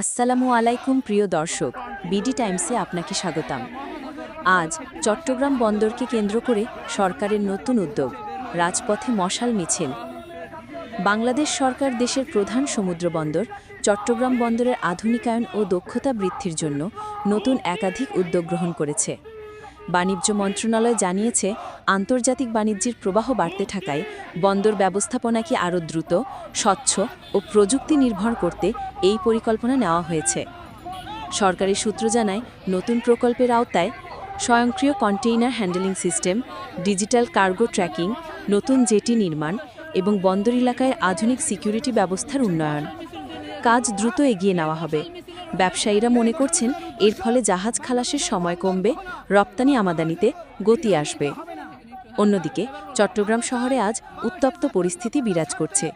আসসালামু আলাইকুম প্রিয় দর্শক, বিডি টাইমসে আপনাকে স্বাগতাম। আজ চট্টগ্রাম বন্দরকে কেন্দ্র করে সরকারের নতুন উদ্যোগ, রাজপথে মশাল মিছিল। বাংলাদেশ সরকার দেশের প্রধান সমুদ্র বন্দর, চট্টগ্রাম বন্দরের আধুনিকায়ন ও দক্ষতা বৃদ্ধির জন্য নতুন একাধিক উদ্যোগ গ্রহণ করেছে। বাণিজ্য মন্ত্রণালয় জানিয়েছে, আন্তর্জাতিক বাণিজ্যের প্রবাহ বাড়তে থাকায় বন্দর ব্যবস্থাপনাকে আরও দ্রুত, স্বচ্ছ ও প্রযুক্তি নির্ভর করতে এই পরিকল্পনা নেওয়া হয়েছে। সরকারি সূত্র জানায়, নতুন প্রকল্পের আওতায় স্বয়ংক্রিয় container handling system, digital cargo tracking, নতুন জেটি নির্মাণ এবং বন্দর এলাকায় আধুনিক সিকিউরিটি ব্যবস্থার উন্নয়ন। কাজ দ্রুত এগিয়ে নেওয়া হবে। ব্যবসায়ীরা মনে করছেন এর ফলে জাহাজ খালাসের সময় কমবে, রপ্তানি আমাদানিতে গতি আসবে। অন্যদিকে, চট্টগ্রাম শহরে আজ উত্তপ্ত পরিস্থিতি বিরাজ করছে।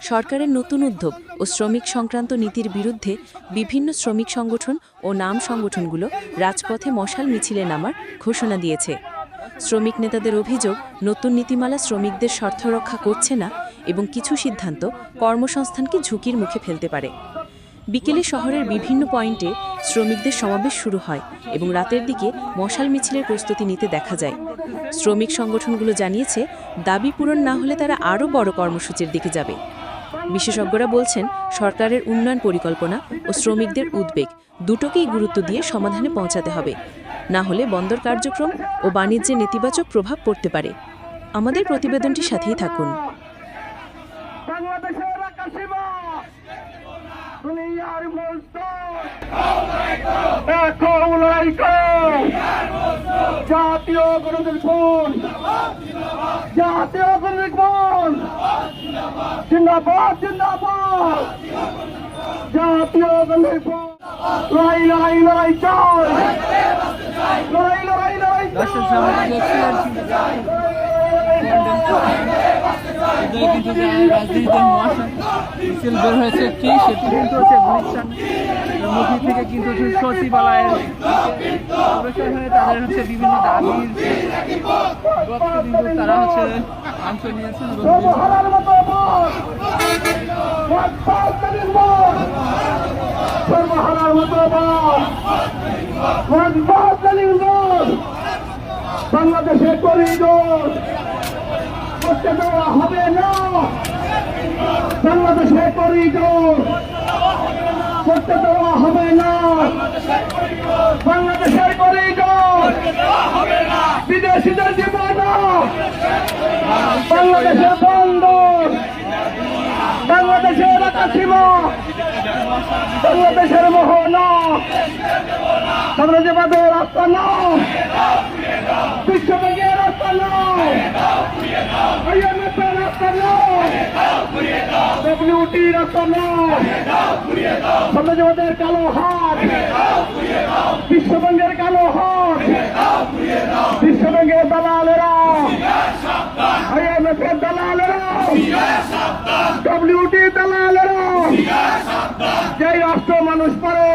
সরকারের নতুন উদ্যোগ ও শ্রমিক সংক্রান্ত নীতির বিরুদ্ধে বিভিন্ন শ্রমিক সংগঠন ও নাম সংগঠনগুলো রাজপথে মশাল মিছিলে নামার ঘোষণা দিয়েছে। শ্রমিক নেতাদের অভিযোগ, নতুন নীতিমালা শ্রমিকদের স্বার্থ রক্ষা করছে না এবং কিছু সিদ্ধান্ত কর্মসংস্থানকে ঝুঁকির মুখে ফেলতে পারে। বিকেলে শহরের বিভিন্ন পয়েন্টে শ্রমিকদের সমাবেশ শুরু হয় এবং রাতের দিকে মশাল মিছিলের প্রস্তুতি নিতে দেখা যায়। শ্রমিক সংগঠনগুলো জানিয়েছে, দাবি পূরণ না হলে তারা আরও বড় কর্মসূচির দিকে যাবে। বিশেষজ্ঞরা বলছেন, সরকারের উন্নয়ন পরিকল্পনা ও শ্রমিকদের উদ্বেগ দুটোকেই গুরুত্ব দিয়ে সমাধানে পৌঁছাতে হবে। না হলে বন্দর কার্যক্রম ও বাণিজ্যে নেতিবাচক প্রভাব পড়তে পারে। আমাদের প্রতিবেদনটি সাথেই থাকুন বাংলাদেশের আকাশীমা দুনিয়ার মজদুর এখন লড়াই করো। জাতীয় গণতন্ত্র খুন জাতীয় গণতন্ত্র খুন জিন্দাবাদ জিন্দাবাদ। জাতীয় গণতন্ত্র খুন লড়াই লড়াই লড়াই চাই লড়াই লড়াই লড়াই দেখছিলেন কিন্তু রাজনীতিতে হয়েছে সেটি কিন্তু হচ্ছে মুখী থেকে কিন্তু সচিবালয়ের হয়ে তাদের হচ্ছে বিভিন্ন দাবির কিন্তু তারা হচ্ছে অংশ নিয়েছেন এবং বিভিন্ন সর্বহারার মতো বল সর্বহারার মতো বল বল বাংলাদেশে করিডোর করতে দেওয়া হবে না। বাংলাদেশে করিডোর করতে দেওয়া হবে না। বাংলাদেশের করিডোর বিদেশিদের দিব না বাংলাদেশের বন্দর বাংলাদেশের আকাশীমা বাংলাদেশের মোহনা সাম্রাজ্যবাদের রাস্তা না বিশ্বব্যাংকের রাস্তা না আইএমএফের রাস্তা না ডব্লিউটি রাস্তা না সাম্রাজ্যবাদের কালো হাত বিশ্বব্যাংকের কালো হাত বিশ্বব্যাংকের দালালেরা আইএমএফের দালালেরা ডব্লিউটি দালালেরা যে রাষ্ট্র মানুষ পারে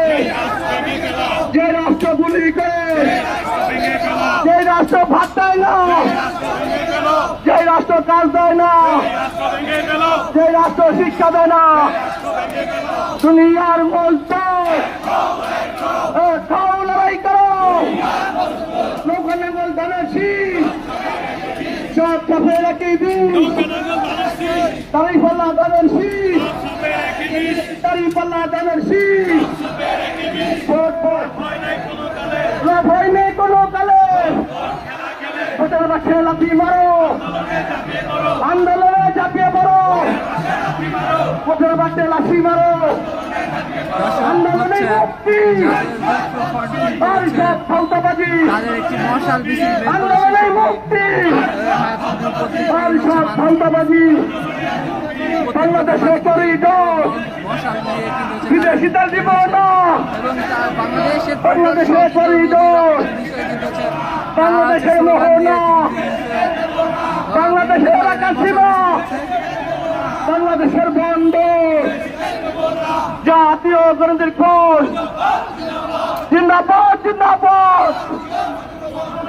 যে রাষ্ট্র গুলি করে যে রাষ্ট্র ভাত দেয় না। যে রাষ্ট্র কাজ দেয় না যে রাষ্ট্র শিক্ষা দেয় না, দুনিয়ার বলতে খাও লড়াই করো। লোকানে বল ধানের সব কাপে রাখি দিন। তারি পাল্লা ধানের তারি পাল্লা ধানের শীষ ভোট ভোট। না ভয় নেই বাক্সে লাথি মারো। আন্দোলনে ঝাঁপিয়ে পড়ো বাক্সে লাথি মারো। আন্দোলনে মুক্তি। আন্দোলনে মুক্তি। বাংলাদেশে করিডোর বিদেশিদের দিব না করিডোর বাংলাদেশের মোহনা। বাংলাদেশের বন্দর জাতীয় গণতন্ত্রের খোঁজ জিন্দাবাদ জিন্দাবাদ।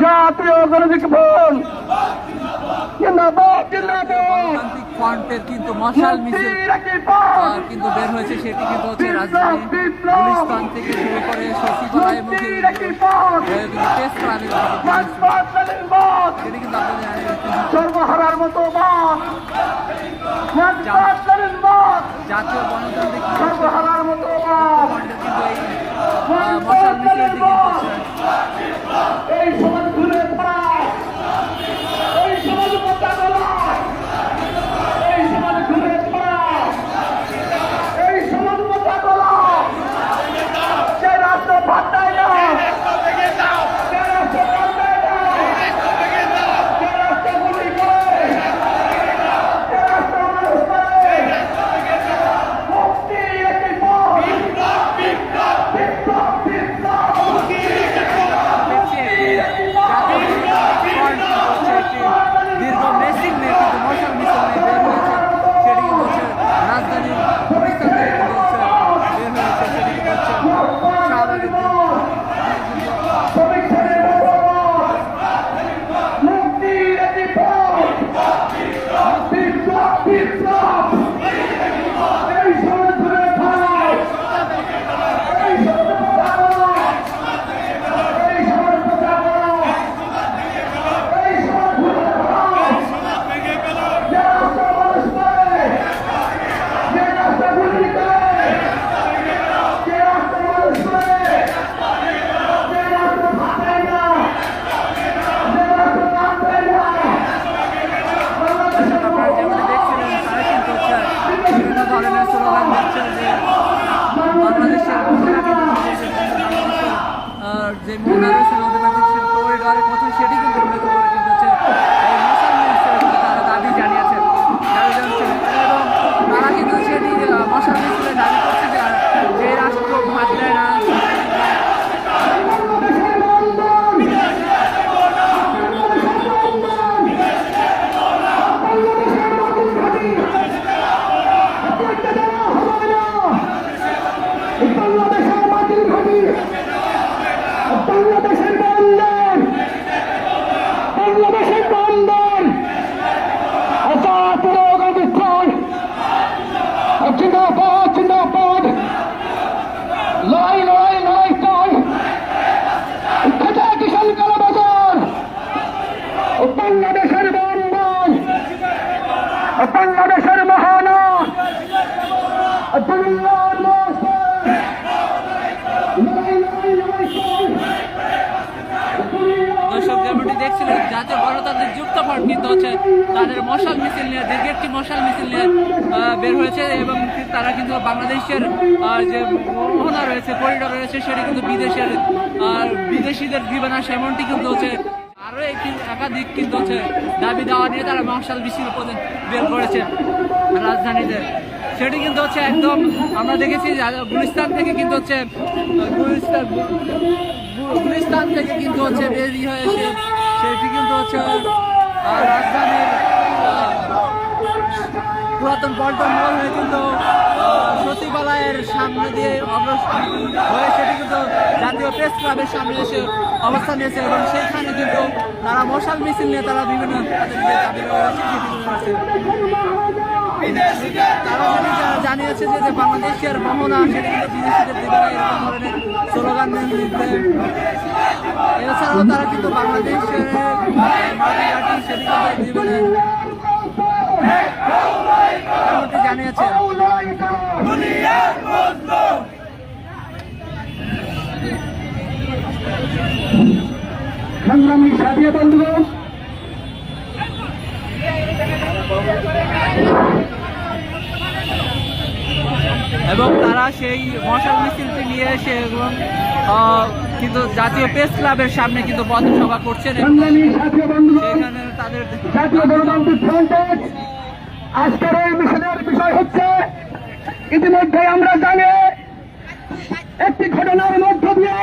জাতীয় গণতন্ত্রের খোঁজ জিন্দাবাদ জিন্দাবাদ। ফ্রন্টের কিন্তু মশাল মিছিল আহ, কিন্তু বের হয়েছে সেটি কিন্তু হচ্ছে রাজধানী গুলিস্তান থেকে শুরু করে সচিবালয় মুখে কিন্তু সর্বহারার মতো বাস জাতীয় গণতান্ত্রিক সর্বহারার মতো কিন্তু এই আহ, আহ, যে মোহনা রয়েছে নদী বাংলাদেশের করিডোরের কথা সেটি কিন্তু উল্লেখ করে কিন্তু হচ্ছে এই মশাল মিছিল কিন্তু তারা দাবি জানিয়েছেন দাবি জানিয়েছেন এবং তারা কিন্তু সেটি আহ, মশাল মিছিলে দাবি করছে যে আহ, যে রাষ্ট্র ভাত দেয় না বাংলাদেশের বন্ধন বাংলাদেশের নতুন ঘাঁটি করতে দেওয়া হবে না বাংলাদেশের মাটির ঘাঁটি বাংলাদেশের বন্ধন বাংলাদেশের বন্ধন জাতীয় অধিষ্ঠান জিন্দাবাদ জিন্দাবাদ লড়াই লড়াই লড়াই চাই খেতে কিষান কালাবাজার বাংলাদেশের বন্ধন বাংলাদেশের মহানা দুনিয়ার দর্শক যেমনটি দেখছিলেন জাতীয় গণতান্ত্রিক যুক্ত ফ্রন্ট কিন্তু হচ্ছে তাদের মশাল মিছিল নিয়ে দীর্ঘ একটি মশাল মিছিল নিয়ে আহ, বের হয়েছে এবং তারা কিন্তু বাংলাদেশের যে মোহনা রয়েছে করিডোর রয়েছে সেটি কিন্তু বিদেশের আহ, বিদেশিদের দিবে না সেমনটি কিন্তু হচ্ছে একাধিক কিন্তু হচ্ছে দাবি দেওয়া নিয়ে তারা মার্শাল উপরে বের করেছে রাজধানীতে। সেটি কিন্তু হচ্ছে একদম আমরা দেখেছি গুলিস্তান থেকে কিন্তু হচ্ছে, গুলিস্তান থেকে কিন্তু হচ্ছে বেরিয়ে হয়েছে। সেটি কিন্তু হচ্ছে রাজধানীর পুরাতন পল্টন মল হয়ে কিন্তু সচিবালয়ের সামনে দিয়ে অগ্রসর হয়ে সেটি কিন্তু জাতীয় প্রেস ক্লাবের সামনে এসে অবস্থান নিয়েছে এবং সেইখানে কিন্তু তারা মশাল মিছিল নিয়ে তারা বিভিন্ন তারা জানিয়েছে যে যে বাংলাদেশের মোহনা, সেটি কিন্তু বিদেশিদের দেবে না, এরকম স্লোগান এছাড়াও তারা কিন্তু বাংলাদেশের সেটি এমনটি সংগ্রামী সাথী বন্ধুগণ এবং তারা সেই মশাল মিছিলটি নিয়ে এসে এবং আহ, কিন্তু জাতীয় প্রেস ক্লাবের সামনে কিন্তু পথসভা করছেন এবং সংগ্রামী সাথী বন্ধুগণ সেখানে তাদের আজকের এই মিশনের বিষয় হচ্ছে ইতিমধ্যে আমরা জানি, একটি ঘটনার মধ্য দিয়ে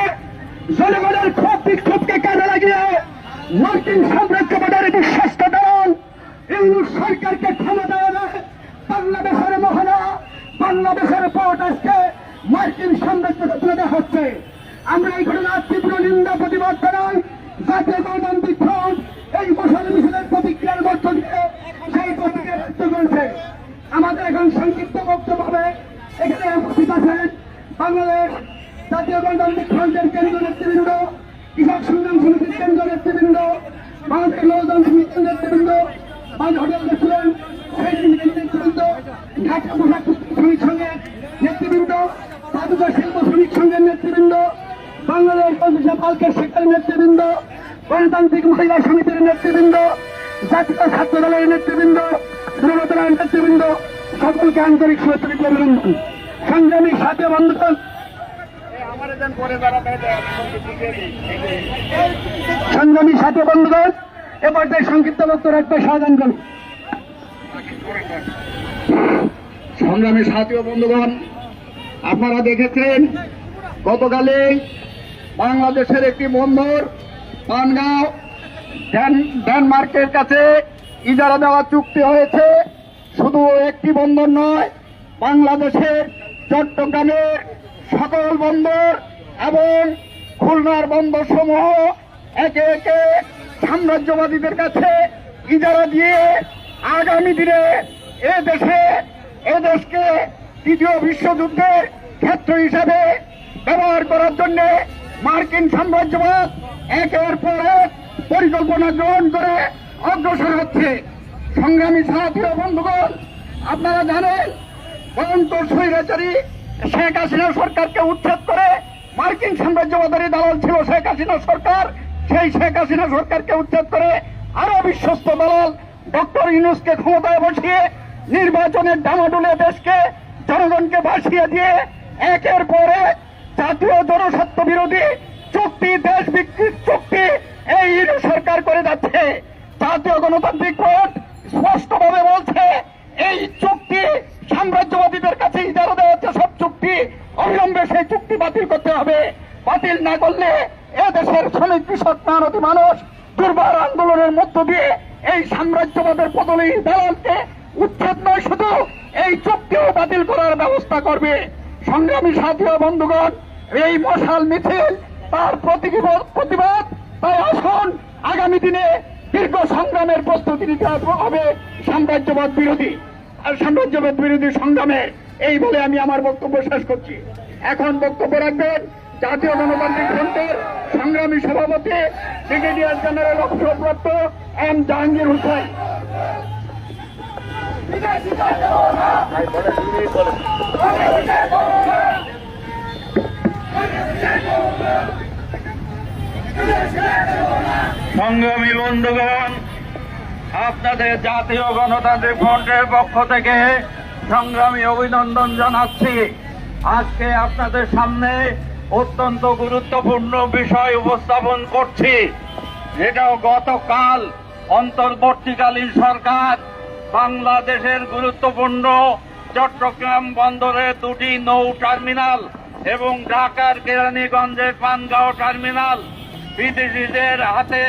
জনগণের ক্ষোভ বিক্ষোভকে কাজে লাগিয়ে মার্কিন সাম্রাজ্যবাদের বিশ্বস্ত দল ইউনুস সরকারকে ক্ষমতা এনে বাংলাদেশের মহানা বাংলাদেশের পরটাসকে মার্কিন সাম্রাজ্যকে তুলে দেওয়া হচ্ছে। আমরা এই ঘটনার তীব্র নিন্দা, প্রতিবাদ করাই জাতীয় গণতান্ত্রিক ফ্রন্ট এই মশাল মিছিলের প্রতিক্রিয়ার মধ্য দিয়ে সেই করেছে আমাদের এখন সংক্ষিপ্ত বক্তব্য হবে। এখানে উপস্থিত আছেন বাংলাদেশ জাতীয় গণতান্ত্রিক ফ্রন্টের কেন্দ্রীয় নেতৃবৃন্দ, কৃষক সংগ্রাম সমিতির কেন্দ্রীয় নেতৃবৃন্দ বাংলাদেশ নৌযান সমিতির নেতৃবৃন্দ হোটেল নেতৃবৃন্দ নেতৃবৃন্দ, গণতান্ত্রিক মহিলা সমিতির নেতৃবৃন্দ, জাতীয় ছাত্র দলের নেতৃবৃন্দ যুবদলের নেতৃবৃন্দ সকলকে আন্তরিক শুভেচ্ছা অভিনন্দন। সংগ্রামী সাথে বন্ধুগণ। সংগ্রামী সাথে বন্ধুগণ, এ পর্যায়ে সংক্ষিপ্ত বক্তব্য রাখবে শাহজাহান কবি সংগ্রামী বন্ধুগণ, আপনারা দেখেছেন, গতকালে বাংলাদেশের একটি বন্দর, পানগাঁও, ডেন- ডেনমার্কের কাছে ইজারা দেওয়া চুক্তি হয়েছে। শুধু একটি বন্দর নয়, বাংলাদেশের চট্টগ্রামের সকল বন্দর এবং খুলনার বন্দর সমূহ একে একে সাম্রাজ্যবাদীদের কাছে ইজারা দিয়ে আগামী দিনে এ দেশে, এ দেশকে তৃতীয় বিশ্বযুদ্ধের ক্ষেত্র হিসাবে ব্যবহার করার জন্য মার্কিন সাম্রাজ্যবাদ একের পর এক পরিকল্পনা গ্রহণ করে অগ্রসর হচ্ছে সংগ্রামী সাথী ও বন্ধুগণ, আপনারা জানেন ভয়ঙ্কর স্বৈরাচারী শেখ হাসিনা সরকারকে উচ্ছেদ করে মার্কিন সাম্রাজ্যবাদের দালাল ছিল শেখ হাসিনা সরকার। সেই শেখ হাসিনা সরকারকে উচ্ছেদ করে আরও বিশ্বস্ত দালাল ডক্টর ইউনুসকে ক্ষমতায় বসিয়ে নির্বাচনের ডামাডুলে দেশকে, জনগণকে ভাসিয়ে দিয়ে একের পরে জাতীয় জনস্বার্থ বিরোধী চুক্তি, দেশ বিক্রির চুক্তি এই ইউনু সরকার করে যাচ্ছে। জাতীয় গণতান্ত্রিক ফ্রন্ট স্পষ্টভাবে বলছে, এই চুক্তি সাম্রাজ্যবাদীদের কাছে ইজারা দেওয়া হচ্ছে। সব চুক্তি অবিলম্বে সেই চুক্তি বাতিল করতে হবে। বাতিল না করলে এ দেশের শ্রমিক, কৃষক মেহনতি মানুষ দুর্বার আন্দোলনের মধ্য দিয়ে এই সাম্রাজ্যবাদের পদলী দালালকে উচ্ছেদ নয়, শুধু এই চুক্তিও বাতিল করার ব্যবস্থা করবে। সংগ্রামী সাথী বন্ধুগণ, এই মশাল মিছিল তার প্রতিবাদ? তাই আসুন, আগামী দিনে দীর্ঘ সংগ্রামের প্রস্তুতি নিতে হবে সাম্রাজ্যবাদ বিরোধী। আর সাম্রাজ্যবাদ বিরোধী সংগ্রামে এই বলে আমি আমার বক্তব্য শেষ করছি। এখন বক্তব্য রাখবেন জাতীয় গণতান্ত্রিক ফ্রন্টের সংগ্রামী সভাপতি ব্রিগেডিয়ার জেনারেল অবসরপ্রাপ্ত এম জাহাঙ্গীর হোসেন। সংগ্রামী বন্ধুগণ, আপনাদের জাতীয় গণতান্ত্রিক ফ্রন্টের পক্ষ থেকে সংগ্রামী অভিনন্দন জানাচ্ছি। আজকে আপনাদের সামনে অত্যন্ত গুরুত্বপূর্ণ বিষয় উপস্থাপন করছি, যেটাও গতকাল অন্তর্বর্তীকালীন সরকার বাংলাদেশের গুরুত্বপূর্ণ চট্টগ্রাম বন্দরে দুটি নৌ টার্মিনাল এবং ঢাকার কেরানীগঞ্জের পানগাঁও টার্মিনাল বিদেশিদের হাতে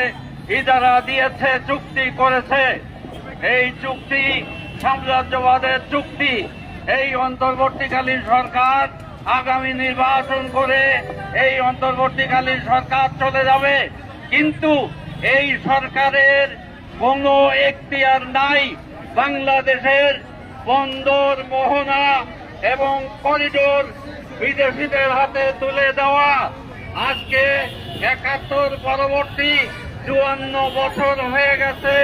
ইজারা দিয়েছে, চুক্তি করেছে। এই চুক্তি সাম্রাজ্যবাদের চুক্তি। এই অন্তর্বর্তীকালীন সরকার আগামী নির্বাচন করে এই অন্তর্বর্তীকালীন সরকার চলে যাবে। কিন্তু এই সরকারের কোনো এখতিয়ার নাই। বাংলাদেশের বন্দর, মোহনা এবং করিডোর বিদেশিদের হাতে তুলে দেওয়া। আজকে একাত্তর পরবর্তী চুয়ান্ন বছর হয়ে গেছে।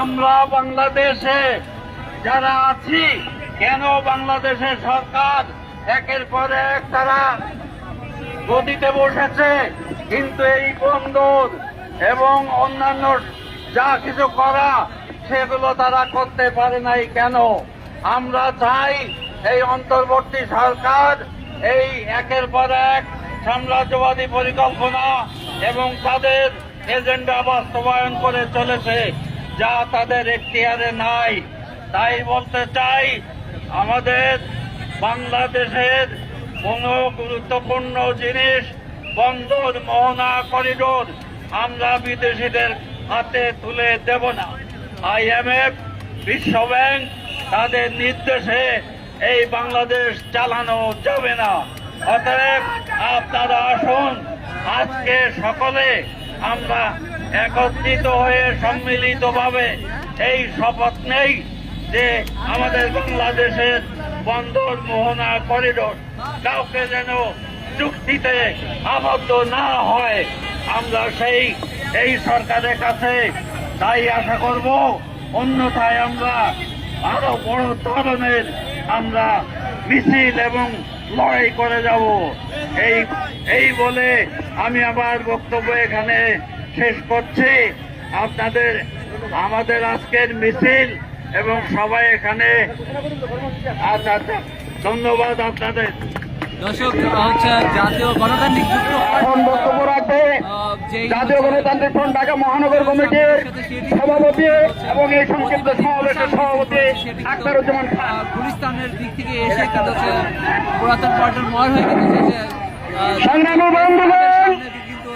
আমরা বাংলাদেশে যারা আছি, কেন বাংলাদেশের সরকার একের পর এক তারা গদিতে বসেছে? কিন্তু এই বন্দর এবং অন্যান্য যা কিছু করা, সেগুলো তারা করতে পারে নাই কেন? আমরা চাই এই অন্তর্বর্তী সরকার এই একের পর এক সাম্রাজ্যবাদী পরিকল্পনা এবং তাদের এজেন্ডা বাস্তবায়ন করে চলেছে, যা তাদের এখতিয়ারে নাই। তাই বলতে চাই, আমাদের বাংলাদেশের কোন গুরুত্বপূর্ণ জিনিস বন্দর, মোহনা, করিডোর আমরা বিদেশিদের হাতে তুলে দেব না। আইএমএফ বিশ্ব ব্যাংক তাদের নির্দেশে এই বাংলাদেশ চালানো যাবে না। অতএব আপনারা আসুন, আজকে সকলে আমরা একত্রিত হয়ে সম্মিলিতভাবে এই শপথ নেই যে আমাদের বাংলাদেশের বন্দর মোহনা করিডোর কাউকে যেন চুক্তিতে আবদ্ধ না হয়। আমরা সেই, এই সরকারের কাছে তাই আশা করব, অন্যথায় আমরা আরও বড় ধরনের আমরা মিছিল এবং লড়াই করে যাব। এই এই বলে আমি আমার বক্তব্য এখানে শেষ করছি। আপনাদের, আমাদের আজকের মিছিল এবং সবাই এখানে আচ্ছা আচ্ছা ধন্যবাদ আপনাদের। দর্শক হচ্ছে জাতীয় গণতান্ত্রিক যুক্ত বক্তব্য রাখবে জাতীয় গণতান্ত্রিক ফ্রন্ট ঢাকা মহানগর কমিটির সভাপতি এবং এই সংক্ষিপ্ত সমাবেশের সভাপতি আখতারুজ্জামান খান। গুলিস্তানের দিক থেকে এসে কিন্তু হচ্ছে পুরাতন পল্টন মহল হয়ে কিন্তু সংগ্রামী বন্ধুগণ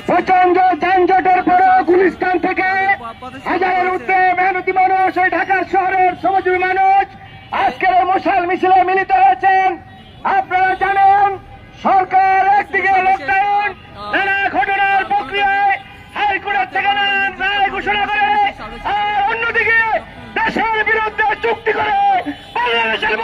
প্রচণ্ড যানজটের গুলিস্তান থেকে হাজারের উঠতে মেহনতি মানুষ ওই ঢাকা শহরের শ্রমজীবী মানুষ। আজকের মশাল মিছিলে মিলিত হয়েছেন। আপনারা জানেন সরকার একদিকে লকডাউন নানা ঘটনার প্রক্রিয়ায় হাইকোর্টের থেকে নানান রায় ঘোষণা করে, আর অন্যদিকে দেশের বিরুদ্ধে চুক্তি করে বাংলাদেশের